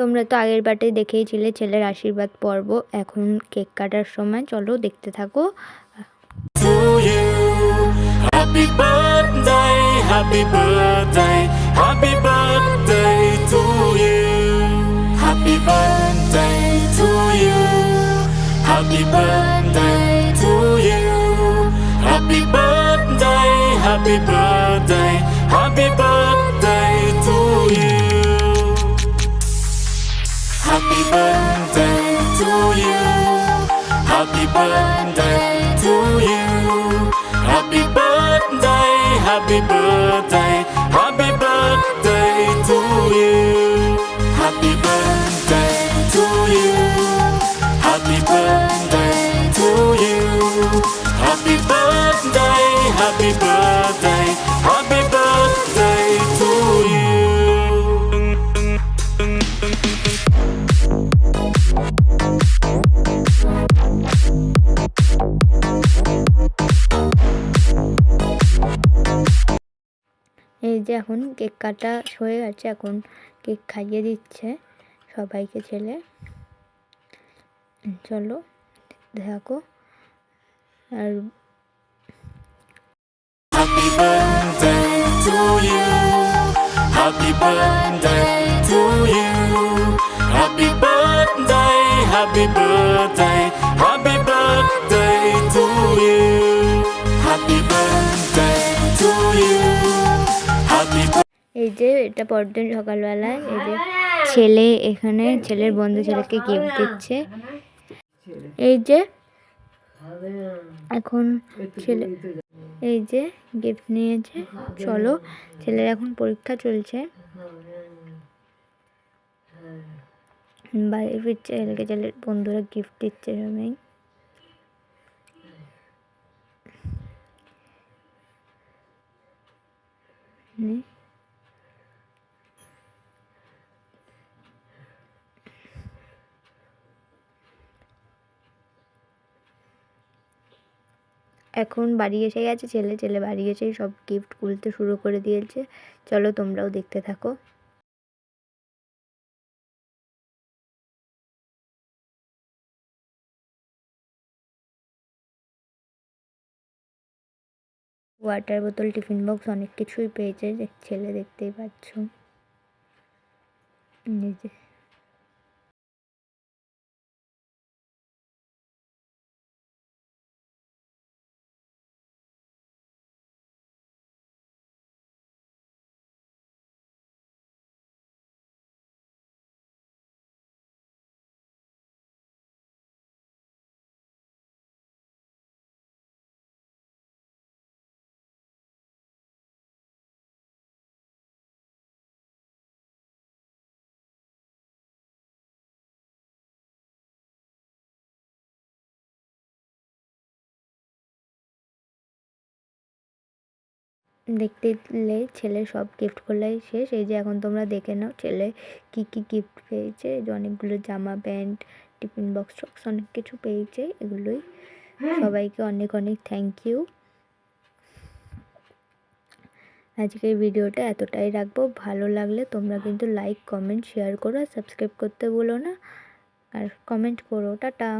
তোমরা তো আগের বাটে দেখেইছিলে ছেলের আশীর্বাদ পর্ব এখন কেক কাটার সময় চলো দেখতে থাকো. Happy birthday, happy birthday, happy birthday to you. Happy birthday to you. Happy birthday to you. Happy birthday, happy birthday, যে এখন কেক কাটা হয়ে গেছে এখন কেক খাইয়ে দিচ্ছে সবাইকে ছেলে চলো দেখো আর Happy birthday to you. Happy birthday to you. Happy birthday, happy birthday, এই যে এটা পরদিন সকালবেলায় এই যে ছেলে এখানে, ছেলের বন্ধু ছেলেকে গিফট দিচ্ছে। এই যে এখন ছেলে, এই যে গিফট নিয়েছে। চলো, ছেলের এখন পরীক্ষা চলছে। বাড়ি ফিরছে, ছেলেকে ছেলের বন্ধুরা গিফট দিচ্ছে সবাই। নে। এখন বাড়ি এসে গেছে ছেলে ছেলে বাড়ি এসেই সব গিফট খুলতে শুরু করে দিয়েছে। চলো তোমরাও দেখতে থাকো। ওয়াটার বোতল টিফিন বক্স অনেক কিছুই পেয়েছে ছেলে দেখতেই পাচ্ছ। এই দেখতে দিলে ছেলে সব গিফট খোলাই শেষ। এই যে এখন তোমরা দেখে নাও ছেলে কি কি গিফট পেয়েছে। অনেকগুলো জামা প্যান্ট টিফিন বক্স টক্স অনেক কিছু পেয়েছে। এগুলোই সবাইকে অনেক অনেক থ্যাংক ইউ আজকের ভিডিওটা এতটাই রাখব। ভালো লাগলে তোমরা কিন্তু লাইক কমেন্ট শেয়ার করো আর সাবস্ক্রাইব করতে বলো না। আর কমেন্ট করো। টাটা।